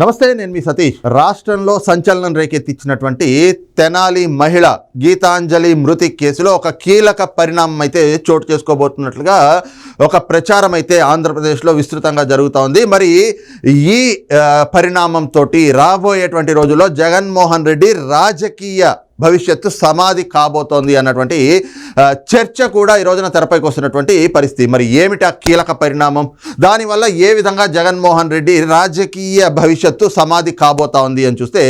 నమస్తే నేను మీ సతీష్. రాష్ట్రంలో సంచలనం రేకెత్తించినటువంటి తెనాలి మహిళ గీతాంజలి మృతి కేసులో ఒక కీలక పరిణామం అయితే చోటు చేసుకోబోతున్నట్లుగా ఒక ప్రచారం అయితే ఆంధ్రప్రదేశ్లో విస్తృతంగా జరుగుతూ ఉంది. మరి ఈ పరిణామంతో రాబోయేటువంటి రోజుల్లో జగన్మోహన్ రెడ్డి రాజకీయ భవిష్యత్తు సమాధి కాబోతోంది అన్నటువంటి చర్చ కూడా ఈ రోజున తెరపైకి వస్తున్నటువంటి పరిస్థితి. మరి ఏమిటి ఆ కీలక పరిణామం? దానివల్ల ఏ విధంగా జగన్మోహన్ రెడ్డి రాజకీయ భవిష్యత్తు సమాధి కాబోతా ఉంది అని చూస్తే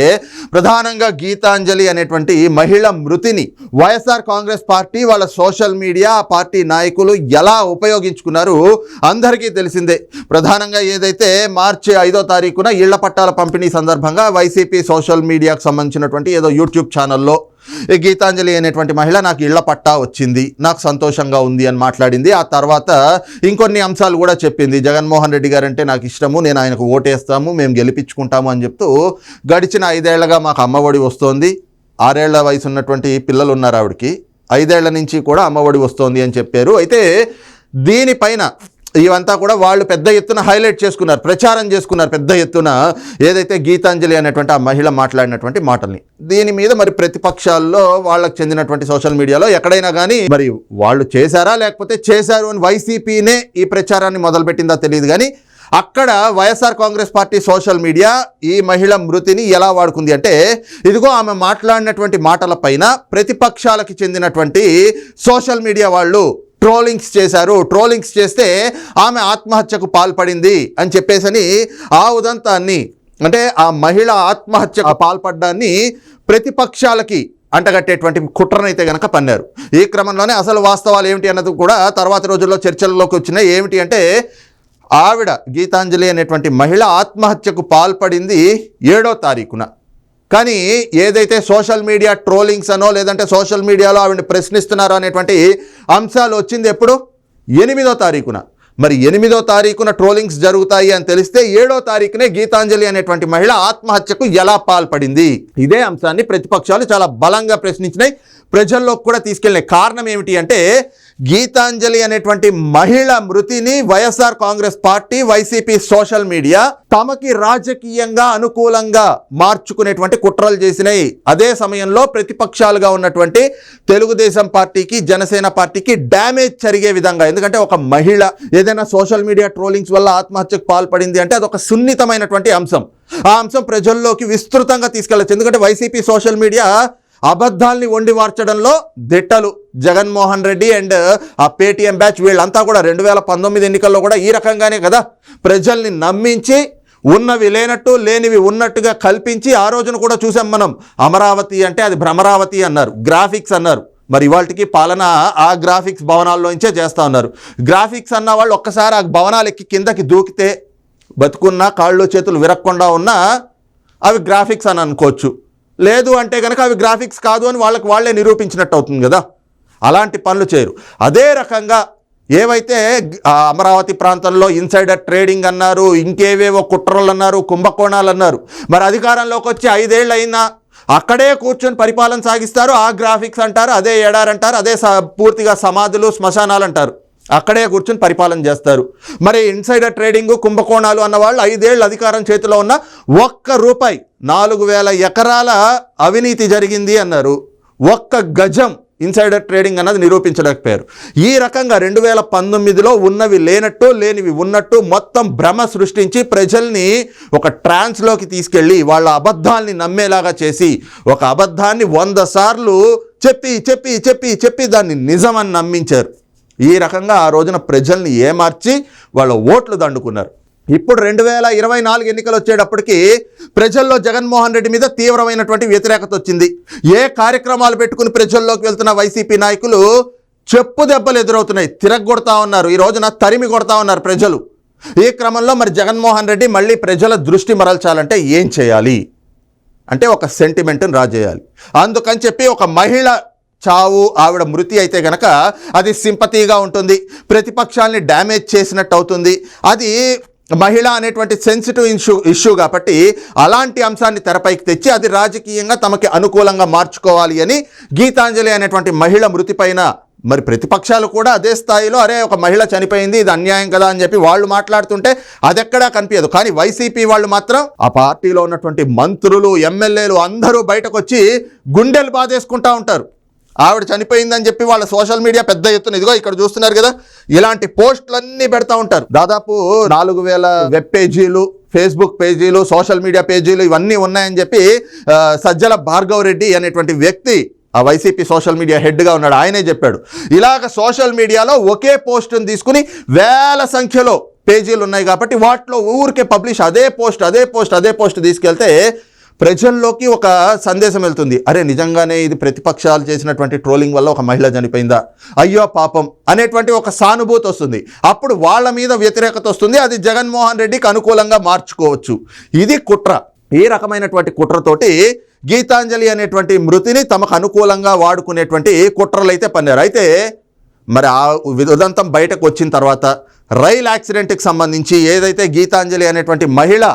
ప్రధానంగా గీతాంజలి అనేటువంటి మహిళ మృతిని వైఎస్ఆర్ కాంగ్రెస్ పార్టీ వాళ్ళ సోషల్ మీడియా పార్టీ నాయకులు ఎలా ఉపయోగించుకున్నారు అందరికీ తెలిసిందే. ప్రధానంగా ఏదైతే మార్చి ఐదో తారీఖున ఇళ్ళ పట్టాల పంపిణీ సందర్భంగా వైసీపీ సోషల్ మీడియాకు సంబంధించినటువంటి ఏదో యూట్యూబ్ ఛానల్లో గీతాంజలి అనేటువంటి మహిళ నాకు ఇళ్ళ పట్టా వచ్చింది నాకు సంతోషంగా ఉంది అని మాట్లాడింది. ఆ తర్వాత ఇంకొన్ని అంశాలు కూడా చెప్పింది. జగన్మోహన్ రెడ్డి గారు అంటే నాకు ఇష్టము నేను ఆయనకు ఓటేస్తాము మేము గెలిపించుకుంటాము అని చెప్తూ గడిచిన ఐదేళ్ళగా మాకు అమ్మఒడి వస్తోంది. ఆరేళ్ళ వయసు ఉన్నటువంటి పిల్లలు ఉన్నారు ఆవిడకి. ఐదేళ్ళ నుంచి కూడా అమ్మఒడి వస్తోంది అని చెప్పారు. అయితే దీనిపైన ఇవంతా కూడా వాళ్ళు పెద్ద ఎత్తున హైలైట్ చేసుకున్నారు ప్రచారం చేసుకున్నారు పెద్ద ఎత్తున. ఏదైతే గీతాంజలి అనేటువంటి ఆ మహిళ మాట్లాడినటువంటి మాటల్ని. దీని మీద మరి ప్రతిపక్షాల్లో వాళ్ళకు చెందినటువంటి సోషల్ మీడియాలో ఎక్కడైనా కానీ మరి వాళ్ళు చేశారా లేకపోతే చేశారు అని వైసీపీనే ఈ ప్రచారాన్ని మొదలుపెట్టిందా తెలియదు కానీ అక్కడ YSR Congress party social media ఈ మహిళ మృతిని ఎలా వాడుకుంది అంటే ఇదిగో ఆమె మాట్లాడినటువంటి మాటలపైన ప్రతిపక్షాలకి చెందినటువంటి సోషల్ మీడియా వాళ్ళు ట్రోలింగ్స్ చేశారు. ట్రోలింగ్స్ చేస్తే ఆమె ఆత్మహత్యకు పాల్పడింది అని చెప్పేసని ఆ ఉదంతాన్ని అంటే ఆ మహిళ ఆత్మహత్యకు పాల్పడ్డాన్ని ప్రతిపక్షాలకి అంటగట్టేటువంటి కుట్రనైతే గనక పన్నారు. ఈ క్రమంలోనే అసలు వాస్తవాలు ఏమిటి అన్నది కూడా తర్వాత రోజుల్లో చర్చల్లోకి వచ్చినాయి. ఏమిటి అంటే ఆవిడ గీతాంజలి అనేటువంటి మహిళ ఆత్మహత్యకు పాల్పడింది ఏడో తారీఖున. కానీ ఏదైతే సోషల్ మీడియా ట్రోలింగ్స్ అనో లేదంటే సోషల్ మీడియాలో ఆవిడని ప్రశ్నిస్తున్నారో అనేటువంటి అంశాలు వచ్చింది ఎప్పుడు? ఎనిమిదో తారీఖున. మరి ఎనిమిదో తారీఖున ట్రోలింగ్స్ జరుగుతాయి అని తెలిస్తే ఏడో తారీఖునే గీతాంజలి అనేటువంటి మహిళ ఆత్మహత్యకు ఎలా పాల్పడింది? ఇదే అంశాన్ని ప్రతిపక్షాలు చాలా బలంగా ప్రశ్నించినాయి. ప్రజల్లోకి కూడా తీసుకెళ్ళిన కారణం ఏమిటి అంటే గీతాంజలి అనేటువంటి మహిళ మృతిని YSR Congress party YCP social media తమకి రాజకీయంగా అనుకూలంగా మార్చుకునేటువంటి కుట్రలు చేసినాయి. అదే సమయంలో ప్రతిపక్షాలుగా ఉన్నటువంటి తెలుగుదేశం పార్టీకి జనసేన పార్టీకి డ్యామేజ్ జరిగే విధంగా ఎందుకంటే ఒక మహిళ ఏదైనా సోషల్ మీడియా ట్రోలింగ్స్ వల్ల ఆత్మహత్యకు పాల్పడింది అంటే అదొక సున్నితమైనటువంటి అంశం. ఆ అంశం ప్రజల్లోకి విస్తృతంగా తీసుకెళ్ళచ్చు. ఎందుకంటే వైసీపీ సోషల్ మీడియా అబద్ధాల్ని వండి మార్చడంలో దిట్టలు. జగన్మోహన్ రెడ్డి అండ్ ఆ పేటీఎం బ్యాచ్ వీళ్ళంతా కూడా రెండు వేల పంతొమ్మిది ఎన్నికల్లో కూడా ఈ రకంగానే కదా ప్రజల్ని నమ్మించి ఉన్నవి లేనట్టు లేనివి ఉన్నట్టుగా కల్పించి ఆ రోజున కూడా చూసాం మనం. అమరావతి అంటే అది భ్రమరావతి అన్నారు గ్రాఫిక్స్ అన్నారు. మరి ఇవాళకి పాలన ఆ గ్రాఫిక్స్ భవనాల్లోంచే చేస్తూ ఉన్నారు. గ్రాఫిక్స్ అన్న వాళ్ళు ఒక్కసారి ఆ భవనాలు ఎక్కి కిందకి దూకితే బతుకున్నా కాళ్ళు చేతులు విరక్కుండా ఉన్నా అవి గ్రాఫిక్స్ అని అనుకోవచ్చు. లేదు అంటే కనుక అవి గ్రాఫిక్స్ కాదు అని వాళ్ళకి వాళ్ళే నిరూపించినట్టు అవుతుంది కదా. అలాంటి పనులు చేయరు. అదే రకంగా ఏవైతే అమరావతి ప్రాంతంలో ఇన్సైడర్ ట్రేడింగ్ అన్నారు ఇంకేవేవో కుట్రలు అన్నారు కుంభకోణాలు అన్నారు మరి అధికారంలోకి వచ్చి ఐదేళ్ళు అయినా అక్కడే కూర్చొని పరిపాలన సాగిస్తారు ఆ గ్రాఫిక్స్ అంటారు అదే ఎడారంటారు అదే స- పూర్తిగా సమాధులు శ్మశానాలు అంటారు. అక్కడే కూర్చొని పరిపాలన చేస్తారు. మరి ఇన్సైడర్ ట్రేడింగ్ కుంభకోణాలు అన్న వాళ్ళు ఐదేళ్ళు అధికారం చేతిలో ఉన్న ఒక్క రూపాయి నాలుగు వేల ఎకరాల అవినీతి జరిగింది అన్నారు. ఒక్క గజం ఇన్సైడర్ ట్రేడింగ్ అన్నది నిరూపించలేకపోయారు. ఈ రకంగా రెండు వేల పంతొమ్మిదిలో ఉన్నవి లేనట్టు లేనివి ఉన్నట్టు మొత్తం భ్రమ సృష్టించి ప్రజల్ని ఒక ట్రాన్స్లోకి తీసుకెళ్ళి వాళ్ళ అబద్ధాల్ని నమ్మేలాగా చేసి ఒక అబద్ధాన్ని వంద సార్లు చెప్పి చెప్పి చెప్పి చెప్పి దాన్ని నిజమని నమ్మించారు. ఈ రకంగా ఆ రోజున ప్రజల్ని ఏమార్చి వాళ్ళ ఓట్లు దండుకున్నారు. ఇప్పుడు రెండు వేల ఇరవై నాలుగు ఎన్నికలు వచ్చేటప్పటికి ప్రజల్లో జగన్మోహన్ రెడ్డి మీద తీవ్రమైనటువంటి వ్యతిరేకత వచ్చింది. ఏ కార్యక్రమాలు పెట్టుకుని ప్రజల్లోకి వెళ్తున్న వైసీపీ నాయకులు చెప్పు దెబ్బలు ఎదురవుతున్నాయి. తిరగొడతా ఉన్నారు. ఈ రోజున తరిమి కొడతా ఉన్నారు ప్రజలు. ఈ క్రమంలో మరి జగన్మోహన్ రెడ్డి మళ్ళీ ప్రజల దృష్టి మరల్చాలంటే ఏం చేయాలి? అంటే ఒక సెంటిమెంట్ని రాజేయాలి. అందుకని చెప్పి ఒక మహిళ చావు ఆవిడ మృతి అయితే గనక అది సింపతిగా ఉంటుంది. ప్రతిపక్షాల్ని డ్యామేజ్ చేసినట్టు అవుతుంది. అది మహిళ అనేటువంటి సెన్సిటివ్ ఇష్యూ ఇష్యూ కాబట్టి అలాంటి అంశాన్ని తెరపైకి తెచ్చి అది రాజకీయంగా తమకి అనుకూలంగా మార్చుకోవాలి అని గీతాంజలి అనేటువంటి మహిళ మృతి పైన మరి ప్రతిపక్షాలు కూడా అదే స్థాయిలో అరే ఒక మహిళ చనిపోయింది ఇది అన్యాయం కదా అని చెప్పి వాళ్ళు మాట్లాడుతుంటే అదెక్కడా కనిపించదు. కానీ వైసీపీ వాళ్ళు మాత్రం ఆ పార్టీలో ఉన్నటువంటి మంత్రులు ఎమ్మెల్యేలు అందరూ బయటకు వచ్చి గుండెలు బాధేసుకుంటా ఉంటారు. ఆవిడ చనిపోయిందని చెప్పి వాళ్ళ సోషల్ మీడియా పెద్ద ఎత్తున ఇదిగో ఇక్కడ చూస్తున్నారు కదా ఇలాంటి పోస్టులన్నీ పెడతా ఉంటారు. దాదాపు నాలుగు వేల వెబ్ పేజీలు ఫేస్బుక్ పేజీలు సోషల్ మీడియా పేజీలు ఇవన్నీ ఉన్నాయని చెప్పి సజ్జల భార్గవ్ రెడ్డి అనేటువంటి వ్యక్తి ఆ వైసీపీ సోషల్ మీడియా హెడ్గా ఉన్నాడు. ఆయనే చెప్పాడు. ఇలాగ సోషల్ మీడియాలో ఒకే పోస్టును తీసుకుని వేల సంఖ్యలో పేజీలు ఉన్నాయి కాబట్టి వాటిలో ఊరికే పబ్లిష్ అదే పోస్ట్ అదే పోస్ట్ అదే పోస్ట్ తీసుకెళ్తే ప్రజల్లోకి ఒక సందేశం వెళ్తుంది. అరే నిజంగానే ఇది ప్రతిపక్షాలు చేసినటువంటి ట్రోలింగ్ వల్ల ఒక మహిళ చనిపోయిందా? అయ్యో పాపం అనేటువంటి ఒక సానుభూతి వస్తుంది. అప్పుడు వాళ్ళ మీద వ్యతిరేకత వస్తుంది. అది జగన్మోహన్ రెడ్డికి అనుకూలంగా మార్చుకోవచ్చు. ఇది కుట్ర. ఈ రకమైనటువంటి కుట్రతోటి గీతాంజలి అనేటువంటి మృతిని తమకు అనుకూలంగా వాడుకునేటువంటి కుట్రలు అయితే పన్నారు అయితే మరి ఆ ఉదంతం బయటకు వచ్చిన తర్వాత రైల్ యాక్సిడెంట్కి సంబంధించి ఏదైతే గీతాంజలి అనేటువంటి మహిళ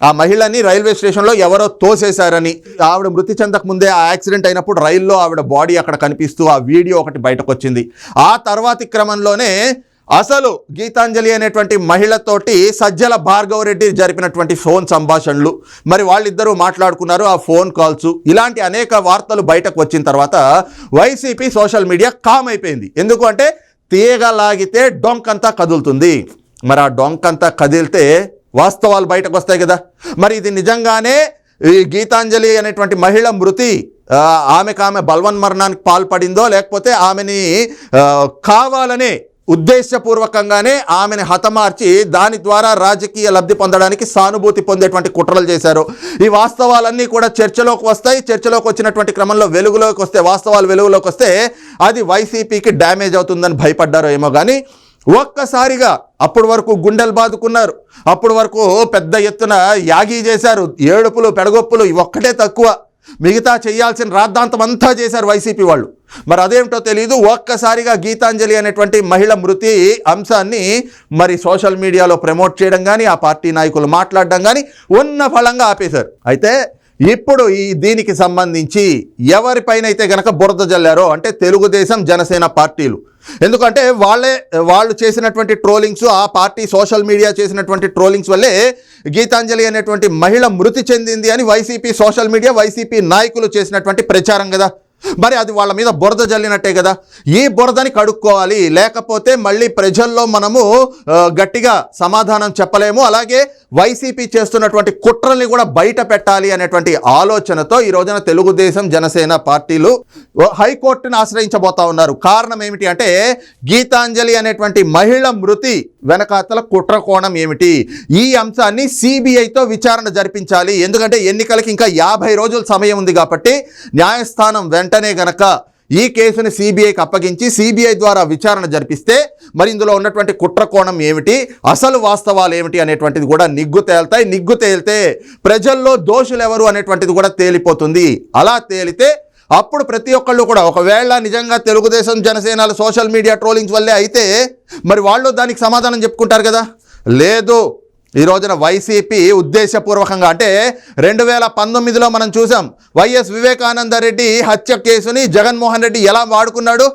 ఆ మహిళని రైల్వే స్టేషన్లో ఎవరో తోసేశారని ఆవిడ మృతి చెందక ముందే ఆ యాక్సిడెంట్ అయినప్పుడు రైల్లో ఆవిడ బాడీ అక్కడ కనిపిస్తూ ఆ వీడియో ఒకటి బయటకు వచ్చింది ఆ తర్వాతి క్రమంలోనే అసలు గీతాంజలి అనేటువంటి మహిళతోటి సజ్జల భార్గవ రెడ్డి జరిపినటువంటి ఫోన్ సంభాషణలు. మరి వాళ్ళిద్దరూ మాట్లాడుకున్నారు ఆ ఫోన్ కాల్స్. ఇలాంటి అనేక వార్తలు బయటకు వచ్చిన తర్వాత వైసీపీ సోషల్ మీడియా కామ్ అయిపోయింది. ఎందుకు అంటే తీగలాగితే డొంకంతా కదులుతుంది. మరి ఆ డొంకంతా కదిలితే వాస్తవాలు బయటకు వస్తాయి కదా. మరి ఇది నిజంగానే ఈ గీతాంజలి అనేటువంటి మహిళ మృతి ఆమెకు ఆమె బల్వన్ మరణానికి పాల్పడిందో లేకపోతే ఆమెని కావాలనే ఉద్దేశపూర్వకంగానే ఆమెను హతమార్చి దాని ద్వారా రాజకీయ లబ్ధి పొందడానికి సానుభూతి పొందేటువంటి కుట్రలు చేశారు. ఈ వాస్తవాలన్నీ కూడా చర్చలోకి వస్తాయి. చర్చలోకి వచ్చినటువంటి క్రమంలో వెలుగులోకి వస్తే వాస్తవాలు వెలుగులోకి వస్తే అది వైసీపీకి డ్యామేజ్ అవుతుందని భయపడ్డారో ఏమో కానీ ఒక్కసారిగా అప్పటి వరకు గుండెలు బాదుకున్నారు. అప్పటి వరకు పెద్ద ఎత్తున యాగి చేశారు. ఏడుపులు పెడగొప్పులు ఒక్కటే తక్కువ. మిగతా చేయాల్సిన రాద్ధాంతం అంతా చేశారు వైసీపీ వాళ్ళు. మరి అదేమిటో తెలియదు ఒక్కసారిగా గీతాంజలి అనేటువంటి మహిళ మృతి అంశాన్ని మరి సోషల్ మీడియాలో ప్రమోట్ చేయడం కానీ ఆ పార్టీ నాయకులు మాట్లాడడం కానీ ఉన్న ఫలంగా ఆపేశారు. అయితే ఇప్పుడు ఈ దీనికి సంబంధించి ఎవరిపైన అయితే గనక బురద జల్లారో అంటే తెలుగుదేశం జనసేన పార్టీలు ఎందుకంటే వాళ్ళే వాళ్ళు చేసినటువంటి ట్రోలింగ్స్ ఆ పార్టీ సోషల్ మీడియా చేసినటువంటి ట్రోలింగ్స్ వల్లే గీతాంజలి అనేటువంటి మహిళ మృతి చెందింది అని వైసీపీ సోషల్ మీడియా వైసీపీ నాయకులు చేసినటువంటి ప్రచారం కదా. మరి అది వాళ్ళ మీద బురద జల్లినట్టే కదా. ఈ బురదని కడుక్కోవాలి. లేకపోతే మళ్ళీ ప్రజల్లో మనము గట్టిగా సమాధానం చెప్పలేము. అలాగే వైసీపీ చేస్తున్నటువంటి కుట్రల్ని కూడా బయట పెట్టాలి అనేటువంటి ఆలోచనతో ఈ రోజున తెలుగుదేశం జనసేన పార్టీలు హైకోర్టును ఆశ్రయించబోతా ఉన్నారు. కారణం ఏమిటి అంటే గీతాంజలి అనేటువంటి మహిళ మృతి వెనకాతల కుట్ర కోణం ఏమిటి? ఈ అంశాన్ని సిబిఐతో విచారణ జరిపించాలి. ఎందుకంటే ఎన్నికలకి ఇంకా యాభై రోజుల సమయం ఉంది కాబట్టి న్యాయస్థానం వెంట వెంటనే గనక ఈ కేసుని సిబిఐకి అప్పగించి సిబిఐ ద్వారా విచారణ జరిపిస్తే మరి ఇందులో ఉన్నటువంటి కుట్రకోణం ఏమిటి? అసలు వాస్తవాలు ఏమిటి అనేటువంటిది కూడా నిగ్గు తేలుతాయి. నిగ్గు తేలితే ప్రజల్లో దోషులు ఎవరు అనేటువంటిది కూడా తేలిపోతుంది. అలా తేలితే అప్పుడు ప్రతి ఒక్కళ్ళు కూడా ఒకవేళ నిజంగా తెలుగుదేశం జనసేనల సోషల్ మీడియా ట్రోలింగ్స్ వల్లే అయితే మరి వాళ్ళు దానికి సమాధానం చెప్పుకుంటారు కదా? లేదు. ఈ రోజున వైసీపీ ఉద్దేశపూర్వకంగా అంటే రెండు వేల పంతొమ్మిదిలో మనం చూసాం వైఎస్ వివేకానంద రెడ్డి హత్య కేసుని జగన్మోహన్ రెడ్డి ఎలా వాడుకున్నాడు?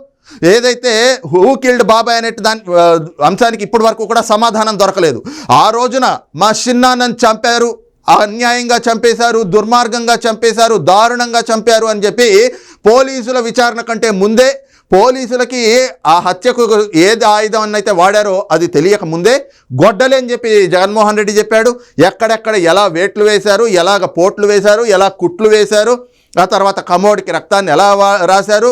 ఏదైతే హూ కిల్డ్ బాబాయ్ అనేటి దాని అంశానికి ఇప్పటి వరకు కూడా సమాధానం దొరకలేదు. ఆ రోజున మా చిన్నాన్నని చంపారు అన్యాయంగా చంపేశారు దుర్మార్గంగా చంపేశారు దారుణంగా చంపారు అని చెప్పి పోలీసుల విచారణ కంటే ముందే పోలీసులకి ఆ హత్యకు ఏది ఆయుధం అని అయితే వాడారో అది తెలియక ముందే గొడ్డలే అని చెప్పి జగన్మోహన్ రెడ్డి చెప్పాడు. ఎక్కడెక్కడ ఎలా వేట్లు వేశారు ఎలాగ పోట్లు వేశారు ఎలా కుట్లు వేశారు ఆ తర్వాత కమోడికి రక్తాన్ని ఎలా వా- రాశారు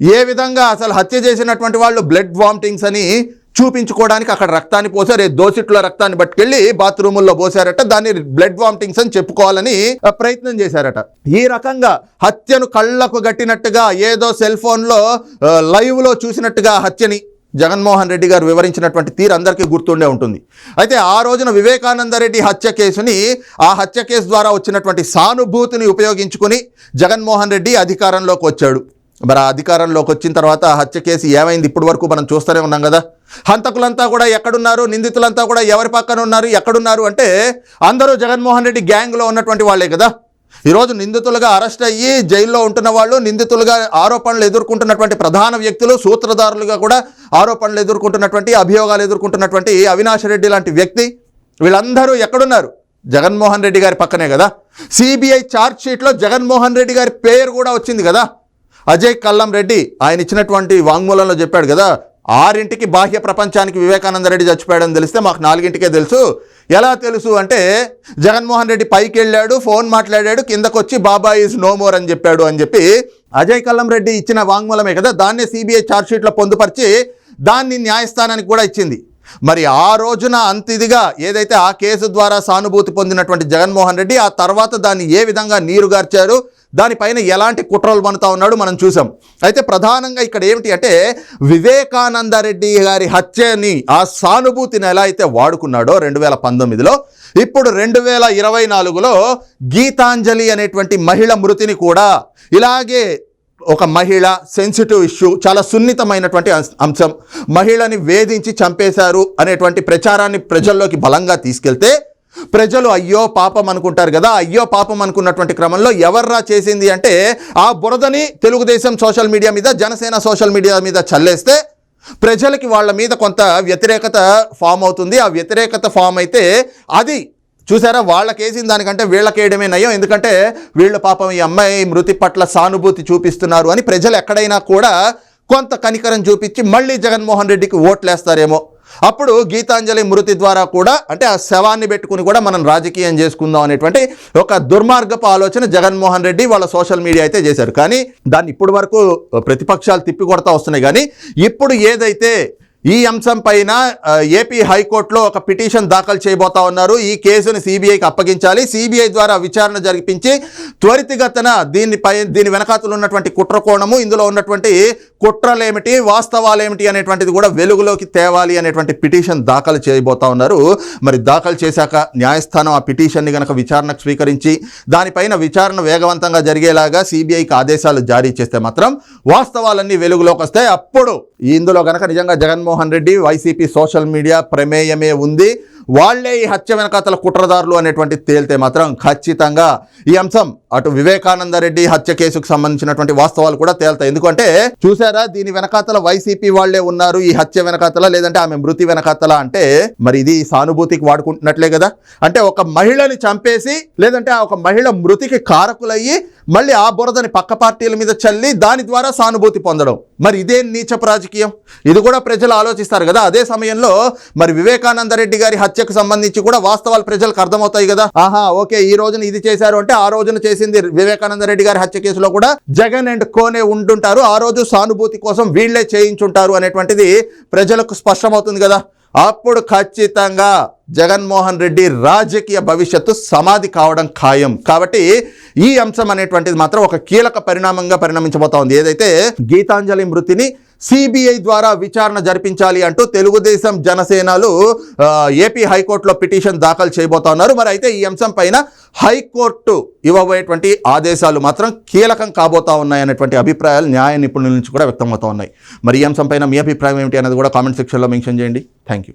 ఏ విధంగా అసలు హత్య చేసినటువంటి వాళ్ళు బ్లడ్ వామిటింగ్స్ అని చూపించుకోవడానికి అక్కడ రక్తాన్ని పోసారు. దోసిట్లో రక్తాన్ని పట్టుకెళ్ళి బాత్రూముల్లో పోసారట. దాన్ని బ్లడ్ వామిటింగ్స్ అని చెప్పుకోవాలని ప్రయత్నం చేశారట. ఈ రకంగా హత్యను కళ్ళకు గట్టినట్టుగా ఏదో సెల్ ఫోన్లో లైవ్లో చూసినట్టుగా హత్యని జగన్మోహన్ రెడ్డి గారు వివరించినటువంటి తీరు అందరికీ గుర్తుండే ఉంటుంది. అయితే ఆ రోజున వివేకానంద రెడ్డి హత్య కేసుని ఆ హత్య కేసు ద్వారా వచ్చినటువంటి సానుభూతిని ఉపయోగించుకుని జగన్మోహన్ రెడ్డి అధికారంలోకి వచ్చాడు. మరి ఆ అధికారంలోకి వచ్చిన తర్వాత ఆ హత్య కేసు ఏమైంది? ఇప్పటి వరకు మనం చూస్తూనే ఉన్నాం కదా. హంతకులంతా కూడా ఎక్కడున్నారు? నిందితులంతా కూడా ఎవరి పక్కన ఉన్నారు? ఎక్కడున్నారు? అంటే అందరూ జగన్మోహన్ రెడ్డి గ్యాంగ్లో ఉన్నటువంటి వాళ్ళే కదా. ఈరోజు నిందితులుగా అరెస్ట్ అయ్యి జైల్లో ఉంటున్న వాళ్ళు నిందితులుగా ఆరోపణలు ఎదుర్కొంటున్నటువంటి ప్రధాన వ్యక్తులు సూత్రధారులుగా కూడా ఆరోపణలు ఎదుర్కొంటున్నటువంటి అభియోగాలు ఎదుర్కొంటున్నటువంటి అవినాష్ రెడ్డి లాంటి వ్యక్తి. వీళ్ళందరూ ఎక్కడున్నారు? జగన్మోహన్ రెడ్డి గారి పక్కనే కదా. సిబిఐ ఛార్జ్ షీట్లో జగన్మోహన్ రెడ్డి గారి పేరు కూడా వచ్చింది కదా. అజయ్ కల్లం రెడ్డి ఆయన ఇచ్చినటువంటి వాంగ్మూలంలో చెప్పాడు కదా ఆరింటికి బాహ్య ప్రపంచానికి వివేకానంద రెడ్డి చచ్చిపోయాడని తెలిస్తే మాకు నాలుగింటికే తెలుసు. ఎలా తెలుసు అంటే జగన్మోహన్ రెడ్డి పైకి వెళ్ళాడు ఫోన్ మాట్లాడాడు కిందకొచ్చి బాబా ఈజ్ నో మోర్ అని చెప్పాడు అని చెప్పి అజయ్ కల్లం రెడ్డి ఇచ్చిన వాంగ్మూలమే కదా దాన్నే సిబిఐ ఛార్జ్షీట్లో పొందుపరిచి దాన్ని న్యాయస్థానానికి కూడా ఇచ్చింది. మరి ఆ రోజున అంత ఇదిగా ఏదైతే ఆ కేసు ద్వారా సానుభూతి పొందినటువంటి జగన్మోహన్ రెడ్డి ఆ తర్వాత దాన్ని ఏ విధంగా నీరుగార్చారు దానిపైన ఎలాంటి కుట్రలు పనుతా ఉన్నాడు మనం చూసాం. అయితే ప్రధానంగా ఇక్కడ ఏమిటి అంటే వివేకానంద రెడ్డి గారి హత్యని ఆ సానుభూతిని ఎలా అయితే వాడుకున్నాడో రెండు వేల పంతొమ్మిదిలో ఇప్పుడు రెండు వేల ఇరవై నాలుగులో గీతాంజలి అనేటువంటి మహిళ మృతిని కూడా ఇలాగే ఒక మహిళ సెన్సిటివ్ ఇష్యూ చాలా సున్నితమైనటువంటి అంశం. మహిళని వేధించి చంపేశారు అనేటువంటి ప్రచారాన్ని ప్రజల్లోకి బలంగా తీసుకెళ్తే ప్రజలు అయ్యో పాపం అనుకుంటారు కదా అయ్యో పాపం అనుకున్నటువంటి క్రమంలో ఎవర్రా చేసింది అంటే ఆ బురదని తెలుగుదేశం సోషల్ మీడియా మీద జనసేన సోషల్ మీడియా మీద చల్లేస్తే ప్రజలకి వాళ్ళ మీద కొంత వ్యతిరేకత ఫామ్ అవుతుంది. ఆ వ్యతిరేకత ఫామ్ అయితే అది చూసారా వాళ్ళకేసిన దానికంటే వీళ్ళకేయడమే నయం. ఎందుకంటే వీళ్ళు పాపం ఈ అమ్మాయి మృతి పట్ల సానుభూతి చూపిస్తున్నారు అని ప్రజలు ఎక్కడైనా కూడా కొంత కనికరం చూపించి మళ్ళీ జగన్మోహన్ రెడ్డికి ఓట్లేస్తారేమో. అప్పుడు గీతాంజలి మృతి ద్వారా కూడా అంటే ఆ శవాన్ని పెట్టుకుని కూడా మనం రాజకీయం చేసుకుందాం అనేటువంటి ఒక దుర్మార్గపు ఆలోచన జగన్మోహన్ రెడ్డి వాళ్ళ సోషల్ మీడియా అయితే చేశారు. కానీ దాన్ని ఇప్పటి వరకు ప్రతిపక్షాలు తిప్పికొడతా వస్తున్నాయి. కానీ ఇప్పుడు ఏదైతే ఈ అంశం పైన ఏపీ హైకోర్టులో ఒక పిటిషన్ దాఖలు చేయబోతా ఉన్నారు. ఈ కేసుని సిబిఐకి అప్పగించాలి. సిబిఐ ద్వారా విచారణ జరిపించి త్వరితగతన దీనిపై దీని వెనకాతలు ఉన్నటువంటి కుట్ర కోణము ఇందులో ఉన్నటువంటి కుట్రలేమిటి వాస్తవాలేమిటి అనేటువంటిది కూడా వెలుగులోకి తేవాలి అనేటువంటి పిటిషన్ దాఖలు చేయబోతా ఉన్నారు. మరి దాఖలు చేశాక న్యాయస్థానం ఆ పిటిషన్ని గనక విచారణకు స్వీకరించి దానిపైన విచారణ వేగవంతంగా జరిగేలాగా సిబిఐకి ఆదేశాలు జారీ చేస్తే మాత్రం వాస్తవాలన్నీ వెలుగులోకి వస్తాయి. అప్పుడు ఇందులో గనక నిజంగా Jaganmohan Reddy YCP social media ప్రమేయమే ఉంది. వాళ్ళే ఈ హత్య వెనకాతల కుట్రదారులు అనేటువంటి తేలితే మాత్రం ఖచ్చితంగా ఈ అంశం అటు వివేకానంద రెడ్డి హత్య కేసుకు సంబంధించినటువంటి వాస్తవాలు కూడా తేలుతాయి. ఎందుకంటే చూసారా దీని వెనకాతల వైసీపీ వాళ్ళే ఉన్నారు. ఈ హత్య వెనకాతల లేదంటే ఆమె మృతి వెనకాతల అంటే మరి ఇది సానుభూతికి వాడుకుంటున్నట్లే కదా. అంటే ఒక మహిళని చంపేసి లేదంటే ఆ ఒక మహిళ మృతికి కారకులయ్యి మళ్ళీ ఆ బురదని పక్క పార్టీల మీద చల్లి దాని ద్వారా సానుభూతి పొందడం. మరి ఇదే నీచపు రాజకీయం. ఇది కూడా ప్రజలు ఆలోచిస్తారు కదా. అదే సమయంలో మరి వివేకానంద రెడ్డి గారి హత్యకు సంబంధించి కూడా వాస్తవాలు ప్రజలకు అర్థమవుతాయి కదా. ఆహా ఓకే ఈ రోజున ఇది చేశారు అంటే ఆ రోజున చేసి చేసింది వివేకానంద రెడ్డి గారి హత్య కేసులో కూడా జగన్ అండ్ కోనే ఉంటుంటారు ఆ రోజు సానుభూతి కోసం వీళ్ళే చేయించుంటారు అనేటువంటిది ప్రజలకు స్పష్టమవుతుంది కదా. అప్పుడు ఖచ్చితంగా జగన్మోహన్ రెడ్డి రాజకీయ భవిష్యత్తు సమాధి కావడం ఖాయం. కాబట్టి ఈ అంశం అనేటువంటిది మాత్రం ఒక కీలక పరిణామంగా పరిణమించబోతోంది ఏదైతే గీతాంజలి మృతిని సిబిఐ ద్వారా విచారణ జరిపించాలి అంటూ తెలుగుదేశం జనసేనలు ఏపీ హైకోర్టులో పిటిషన్ దాఖలు చేయబోతా ఉన్నారు మరి అయితే ఈ అంశం పైన హైకోర్టు ఇవ్వబోయేటువంటి ఆదేశాలు మాత్రం కీలకం కాబోతా ఉన్నాయి అనేటువంటి అభిప్రాయాలు న్యాయ నిపుణుల నుంచి కూడా వ్యక్తమవుతా ఉన్నాయి. మరి ఈ అంశం పైన మీ అభిప్రాయం ఏమిటి అనేది కూడా కామెంట్ సెక్షన్లో మెన్షన్ చేయండి. Thank you.